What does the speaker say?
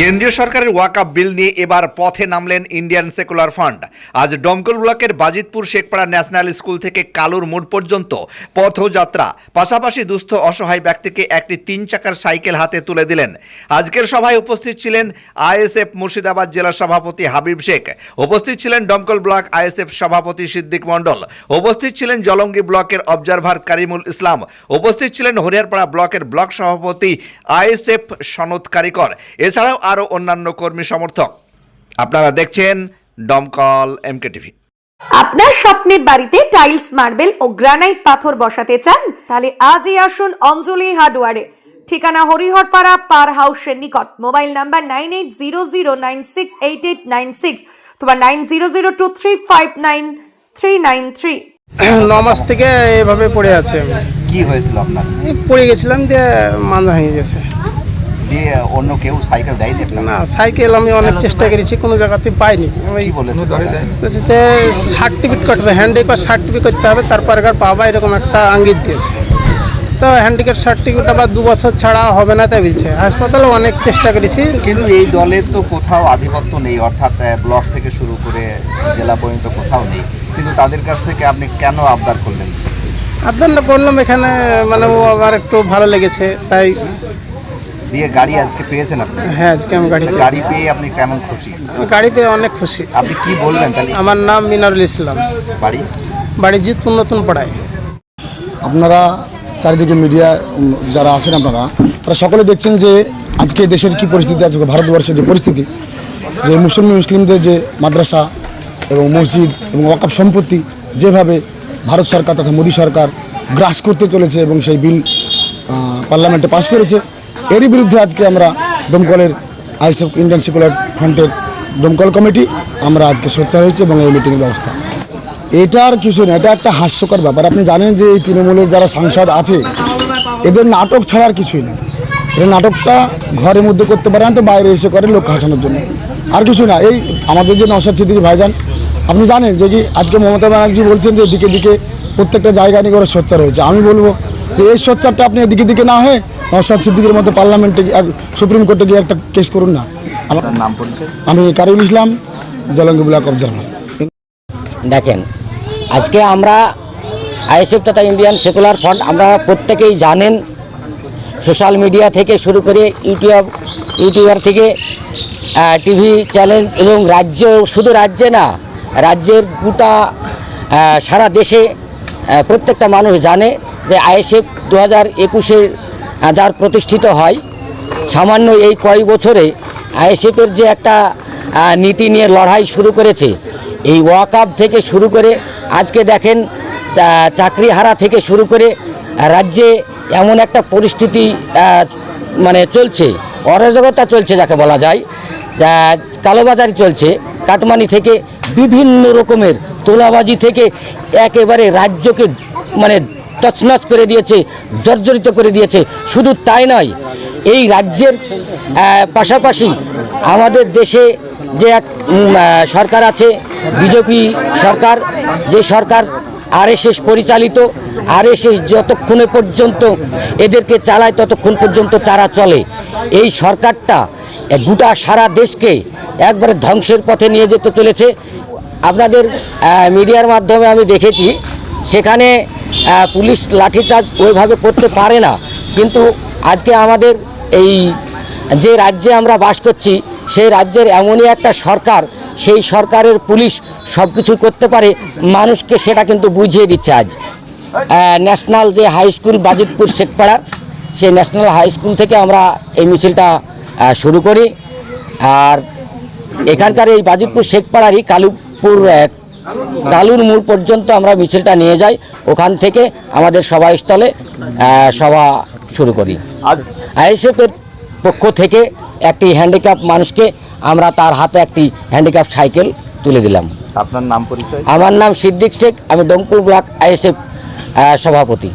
কেন্দ্রীয় সরকারের ওয়াকাপ বিল নিয়ে এবার পথে নামলেন ইন্ডিয়ান সেকুলার ফান্ড। আজ ডমকল ব্লকের বাজিতপুর শেখপাড়া ন্যাশনাল স্কুল থেকে কালুর মোড় পর্যন্ত পথযাত্রা। পাশাপাশি দুস্থ অসহায় ব্যক্তিকে একটি তিন চাকার সাইকেল হাতে তুলে দিলেন। আজকের সভায় উপস্থিত ছিলেন আইএসএফ মুর্শিদাবাদ জেলা সভাপতি হাবিব শেখ। উপস্থিত ছিলেন ডমকল ব্লক আইএসএফ সভাপতি সিদ্দিক মণ্ডল। উপস্থিত ছিলেন জলঙ্গি ব্লকের অবজারভার কারিমুল ইসলাম। উপস্থিত ছিলেন হরিয়ারপাড়া ব্লকের ব্লক সভাপতি আইএসএফ সনদ কারিকর। এছাড়াও আরও অন্যান্য কর্মী সমর্থক। আপনারা দেখছেন ডমকল এমকে টিভি আপনার স্বপ্নের বাড়িতে টাইলস মার্বেল ও গ্রানাইট পাথর বসাতে চান তাহলে আজই আসুন অঞ্জলি হার্ডওয়ারে। ঠিকানা হরিহরপাড়া পার হাউসের নিকট। Mobile number nine eight zero zero nine six eight eight nine six তোমার nine zero zero two three five nine three nine three. ন মাস থেকে এভাবে পড়ে আছে। কি হয়েছিল আপনার? পড়ে গেছিলাম দিয়ে মাথা ভেঙে গেছে। দিয়ে অন্য কেউ সাইকেল দেয়নি না সাইকেল আমি অনেক চেষ্টা করেছি কোনো জায়গাতে পাইনি। ওই বলেছে যে সার্টিফিকেট হবে হ্যান্ডিক্যাপ সার্টিফিকেট করতে হবে তারপর এবার পাবা এরকম একটা আঙ্গিত দিয়েছে। তো হ্যান্ডিক্যাপ সার্টিফিকেট আবার দু বছর ছাড়া হবে না তাই বলছে। হাসপাতালে অনেক চেষ্টা করেছি। কিন্তু এই দলের তো কোথাও আধিপত্য নেই অর্থাৎ ব্লক থেকে শুরু করে জেলা পর্যন্ত কোথাও নেই। কিন্তু তাদের কাছ থেকে আপনি কেন আবদার করলেন? আপনারটা করলাম এখানে মানে ও আমার একটু ভালো লেগেছে তাই দিয়ে গাড়ি আজকে পেয়েছেন আপনি? হ্যাঁ আজকে আমি গাড়ি গাড়ি পেয়ে আপনি কেমন খুশি? আমি গাড়ি পেয়ে অনেক খুশি। আপনি কি বলবেন তাহলে? আমার নাম মিনারুল ইসলাম। বাড়ি? বাড়ি জিতপুর নতুন পাড়ায়। আপনারা চারিদিকে মিডিয়া যারা আছেন আপনারা তারা সকলে দেখছেন যে আজকে দেশের কি পরিস্থিতি আছে ভারতবর্ষের যে পরিস্থিতি যে মুসলিম মুসলিমদের যে মাদ্রাসা এবং মসজিদ এবং ওয়াকাপ সম্পত্তি যেভাবে ভারত সরকার তথা মোদী সরকার গ্রাস করতে চলেছে এবং সেই বিল পার্লামেন্টে পাশ করেছে এরই বিরুদ্ধে আজকে আমরা দমকলের আইসএফ ইন্ডিয়ান সেকুলার ফ্রন্টের দমকল কমিটি, আমরা আজকে সোচ্চার হয়েছি এবং এই মিটিংয়ের ব্যবস্থা। এটা আর কিছু না, এটা একটা হাস্যকর ব্যাপার। আপনি জানেন যে এই তৃণমূলের যারা সাংসদ আছে, এদের নাটক ছাড়া আর কিছুই না। এরা নাটকটা ঘরের মধ্যে করতে পারে না, তো বাইরে এসে করে লোক হাসানোর জন্য। আর কিছু না, এই আমাদের যে নওশাদ সিদ্দিকি ভাইজান, আপনি জানেন যে কি আজকে মমতা ব্যানার্জি বলছেন যে দিকে দিকে প্রত্যেকটা জায়গা নিয়ে ওরা সোচ্চার হয়েছে। আমি বলব যে এই সোচ্চারটা আপনি এদিকে দিকে না হয়ে নওশাদ সিদ্দিকের মতো পার্লামেন্টে সুপ্রিম কোর্টে গিয়ে একটা কেস করুন না। আমার নাম পরিচয়? আমি কারিউল ইসলাম জলঙ্গি ব্লক অবজারভার দেখেন আজকে আমরা আইএসএফ তথা ইন্ডিয়ান সেকুলার ফ্রন্ট আমরা প্রত্যেকেই জানেন সোশ্যাল মিডিয়া থেকে শুরু করে ইউটিউব ইউটিউবার থেকে টিভি চ্যানেল এবং রাজ্য শুধু রাজ্যে না রাজ্যের গোটা সারা দেশে প্রত্যেকটা মানুষ জানে যে আইএসএফ দু হাজার একুশে যার প্রতিষ্ঠিত হয়। সামান্য এই কয়েক বছরে আইএসএফের যে একটা নীতি নিয়ে লড়াই শুরু করেছে, এই ওয়াকআপ থেকে শুরু করে, আজকে দেখেন, চা- চাকরিহারা থেকে শুরু করে, রাজ্যে এমন একটা পরিস্থিতি মানে চলছে, অরাজকতা চলছে যাকে বলা যায় কালোবাজারি চলছে, কাটমানি থেকে বিভিন্ন রকমের তোলাবাজি থেকে একেবারে রাজ্যকে মানে তছনছ করে দিয়েছে, জর্জরিত করে দিয়েছে। শুধু তাই নয়, এই রাজ্যের পাশাপাশি আমাদের দেশে যে এক সরকার আছে, বিজেপি সরকার, যে সরকার আরএসএস পরিচালিত, আরএসএস যতক্ষণে পর্যন্ত এদেরকে চালায় ততক্ষণ পর্যন্ত তারা চলে। এই সরকারটা গোটা সারা দেশকে একবারে ধ্বংসের পথে নিয়ে যেতে চলেছে। আপনাদের মিডিয়ার মাধ্যমে আমি দেখেছি, সেখানে পুলিশ লাঠিচার্জ ওইভাবে করতে পারে না। কিন্তু আজকে আমাদের এই যে রাজ্যে আমরা বাস করছি, সেই রাজ্যের এমনই একটা সরকার, সেই সরকারের পুলিশ সব কিছু করতে পারে, মানুষকে সেটা কিন্তু বুঝিয়ে দিচ্ছে আজ। ন্যাশনাল যে হাই স্কুল বাজিতপুর শেখপাড়া, সেই ন্যাশনাল হাই স্কুল থেকে আমরা এই মিছিলটা শুরু করি। আর এখানকার এই বাজিতপুর শেখপাড়ারই কালুপুর আহ, মূল মোড় পর্যন্ত আমরা মিছিলটা নিয়ে যাই। ওখান থেকে আমাদের সভাস্থলে স্থলে সভা শুরু করি। আজ আইএসএফের পক্ষ থেকে একটি হ্যান্ডিক্যাপ মানুষকে আমরা তার হাতে একটি হ্যান্ডিক্যাপ সাইকেল তুলে দিলাম। আপনার নাম পরিচয়? আমার নাম সিদ্দিক শেখ আমি ডমকুল ব্লক আইএসএফ সভাপতি।